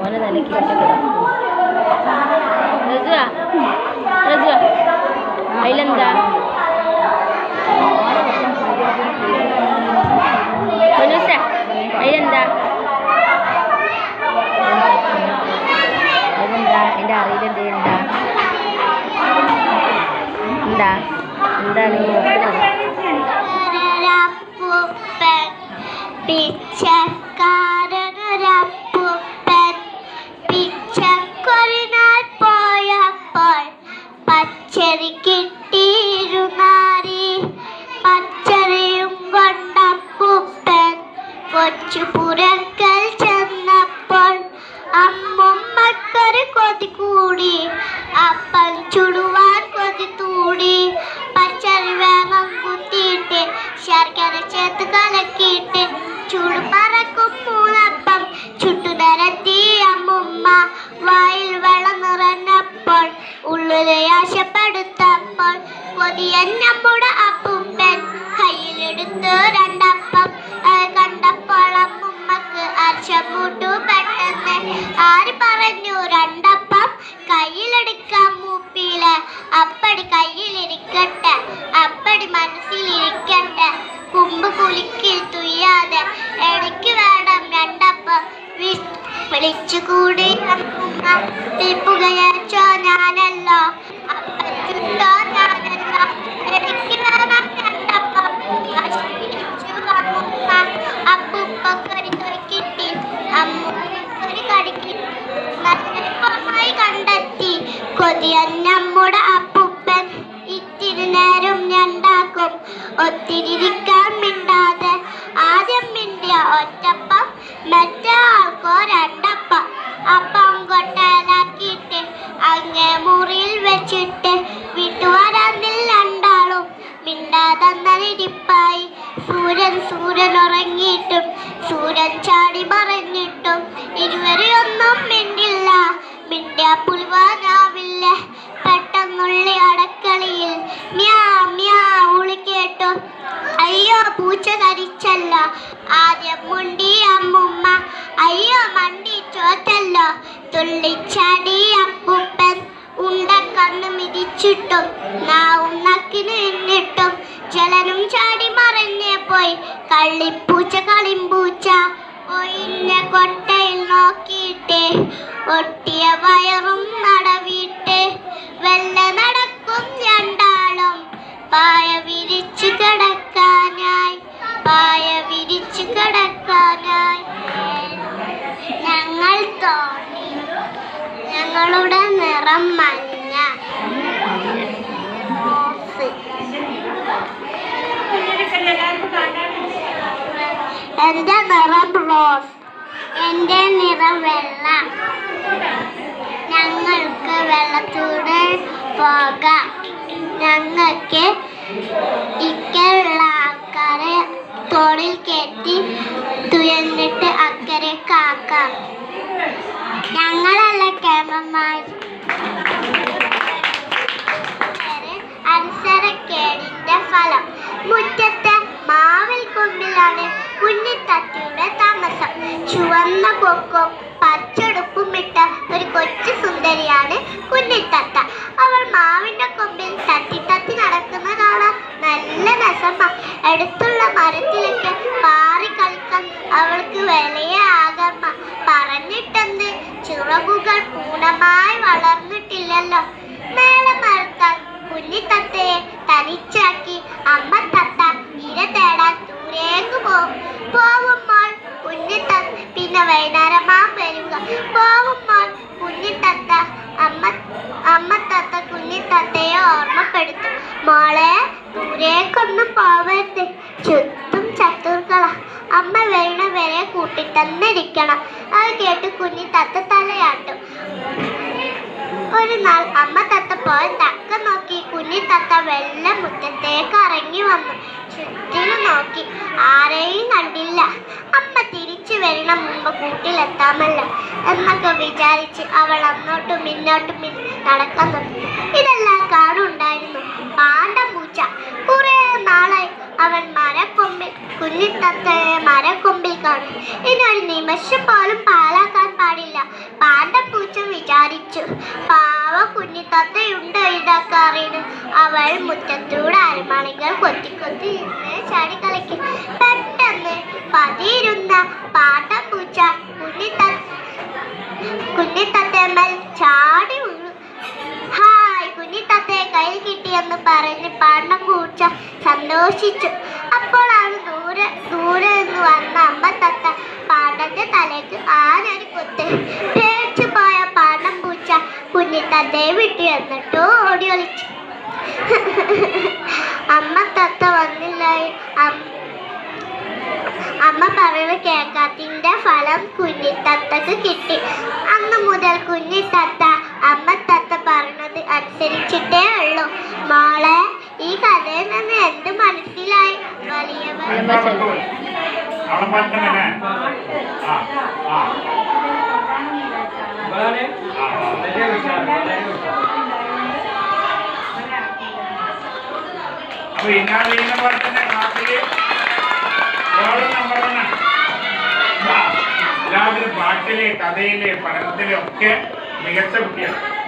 Mana dah lagi macam tu? Nazra. റജുവ അതിലെന്താ അതിലെന്താ അതിലെന്താ എന്റെ അറിയിലെന്ത് എന്താ എന്താ എന്താ നീ? നോക്കുന്നത് പിച്ചക്കാരനൊരപ്പൂപ്പൻ കൊച്ചു പുരക്കൽ ചെന്നപ്പോൾ അമ്മുമ്മക്കൊരു കൊതി കൂടി. അപ്പം ചുടുവാൻ കൊതി തൂടി. പച്ചരി വേഗം കുത്തിയിട്ട് ശർക്കര ചേർത്ത് കലക്കിയിട്ട് ചൂട് പറക്കും മൂന്നപ്പം ചുട്ടുനരത്തി അമ്മുമ്മ. വായിൽ വെള്ളം നിറഞ്ഞപ്പോൾ ഉള്ളിലെ ആശപ്പെടുത്തപ്പോൾ കൊതിയൻ നമ്മുടെ അപ്പുമ്പൻ കയ്യിലെടുത്ത് വിളിച്ചുകൂടി അമ്മുമ്മ പിപ്പുകയച്ചോ ഞാനല്ലോ. അപ്പം ചുട്ടോ ഞാനല്ലോ നമ്മുടെ അപ്പുപ്പൻ. ഇത്തിരി നേരം ഞണ്ടാക്കും. ഒത്തിരിക്കാൻ സൂര്യൻ ഉറങ്ങിയിട്ടും സൂര്യൻ ചാടി മറഞ്ഞിട്ടും ഇരുവരെയൊന്നും മിണ്ടില്ല. മിണ്ടിയ പുൽവാനാവില്ല പെട്ടെന്നുള്ളി അടക്കളിയിൽ. മ്യാ മ്യാ ഉളി കേട്ടു. അയ്യോ പൂച്ച കരിച്ചല്ല ആദ്യം മുണ്ടി അമ്മുമ്മ. അയ്യോ മണ്ടി ചോറ്റല്ലോ. തുള്ളിച്ചാടി അപ്പൂപ്പൻ. ഉണ്ട കണ്ണു മിതിച്ചിട്ടും നാവും നക്കിന് നിന്നിട്ടും ജലനും ചാടി മറഞ്ഞേ പോയി. കള്ളിപ്പൂച്ച കളിമ്പൂച്ച ഒഴിഞ്ഞ കൊട്ടയിൽ നോക്കിയിട്ട് ഒട്ടിയ വയറും നടവിട്ട് വെല്ല നടക്കും രണ്ടാളും. പായ വിരിച്ചു കിടക്കാനായി പായ വിരിച്ചു കിടക്കാനായി. ഞങ്ങൾ തോന്നി ഞങ്ങളുടെ നിറം മഞ്ഞ. എന്റെ നിറം റോസ് എന്റെ നിറം വെള്ള. ഞങ്ങൾക്ക് വെള്ളത്തൂടെ പോകാം. ഞങ്ങൾക്ക് ഇക്കലുള്ള ആൾക്കാരെ തോളിൽ കയറ്റി തുയന്നിട്ട് അക്കരെ കാക്കാം. ഞങ്ങളല്ല ക്യാമറമാർ ചുവന്ന പൊക്കും പച്ചടുപ്പുമിട്ട ഒരു കൊച്ചു സുന്ദരിയാണ് കുഞ്ഞിത്തത്ത. അവൾ മാവിന്റെ കൊമ്പിൽ തത്തി തത്തി നടക്കുന്ന കാണാൻ നല്ല രസമാ. അടുത്തുള്ള മരത്തിലൊക്കെ പാറി കളിക്കാൻ അവൾക്ക് വലിയ ആകർമ്മ പറഞ്ഞിട്ടെന്ത്? ചിറകുകൾ പൂർണമായി വളർന്നിട്ടില്ലല്ലോ. മേലെ മരത്താൽ കുഞ്ഞിത്തത്തയെ തനിച്ചാക്കി അമ്മ തത്ത ഇര തേടാൻ ദൂരേക്ക് പോകും പോകുമ്പോൾ കുഞ്ഞിത്തത്ത പിന്നെ മാം വരിക പോകുമ്പോൾ കുഞ്ഞിത്തത്ത. അമ്മ അമ്മ തത്ത കുഞ്ഞിത്തത്തയെ ഓർമ്മപ്പെടുത്തും. മോളെ ദൂരേക്കൊന്നും പോവരുത്. ചുറ്റും ചത്തുക്കള അമ്മ വരുന്ന വരെ കൂട്ടി തന്നിരിക്കണം അത് കേട്ട് കുഞ്ഞിത്തത്ത തലയാട്ടും. ഒരു നാൾ അമ്മ തത്ത പോയ തക്ക നോക്കി. കുഞ്ഞിത്തത്ത വെള്ള മുറ്റത്തേക്ക് ഇറങ്ങി വന്നു. ചുറ്റിലും നോക്കി. ആരെയും കണ്ടില്ല. അമ്മ തിരിച്ചു വരണം മുമ്പ് കൂട്ടിലെത്താമല്ലോ എന്നൊക്കെ വിചാരിച്ച് അവൾ അങ്ങോട്ടും ഇങ്ങോട്ടും ഇ- നടക്കാൻ തുടങ്ങി. ഇതെല്ലാം കാണുണ്ടായിരുന്നു. പാണ്ട പൂച്ച. കുറെ നാളായി അവൻ മരക്കൊമ്പിൽ കുഞ്ഞിത്തത്തയെ മരക്കൊമ്പിൽ കാണും ഇനി ഒരു നിമിഷം പോലും പാലാക്കാൻ പാടില്ല. പാണ്ടപ്പൂച്ച വിചാരിച്ചു. പാവ കുഞ്ഞിത്തത്തയുണ്ടോ ഇതൊക്കെ അറിയണം? അവൾ മുറ്റത്തൂടെ അരമണികൾ കൊത്തി കൊത്തി ഇരുന്ന് ചാടി കളിക്കും. പെട്ടെന്ന് പതിയിരുന്ന പാണ്ടപ്പൂച്ച കുഞ്ഞിത്ത കുഞ്ഞിത്തത്തേമ്മൽ ചാടി ഹായ് കുഞ്ഞിത്തത്തെ കയ്യിൽ കിട്ടിയെന്ന് പറഞ്ഞ് പാണ്ഡം പൂച്ച സന്തോഷിച്ചു. അപ്പോഴാണ് ദൂരെ ദൂരെ നിന്ന് വന്ന അമ്മ തത്ത പാണ്ഡന്റെ തലേക്ക് ആനൊരു കുത്ത്. പേടിച്ചു പോയ പാണ്ഡം പൂച്ച കുഞ്ഞിത്തത്തെ വിട്ടു എന്നിട്ട് ഓടി ഒളിച്ചു. അമ്മ തത്ത വന്നില്ലായി. അമ്മ പറയുന്നത് കേക്കാത്തിന്റെ ഫലം കുഞ്ഞിത്തത്തക്ക് കിട്ടി. അന്ന് മുതൽ കുഞ്ഞിത്തത്ത അമ്മ തത്ത പറഞ്ഞത് അനുസരിച്ചിട്ടേ ഉള്ളൂ. മോളെ ഈ കഥയിൽ നിന്ന് എന്ത് മനസ്സിലായി? വലിയവർ ആ. എല്ലാവരും പാട്ടിലെ കഥയിലെ പഠനത്തിലെ ഒക്കെ മികച്ച കുട്ടിയാണ്.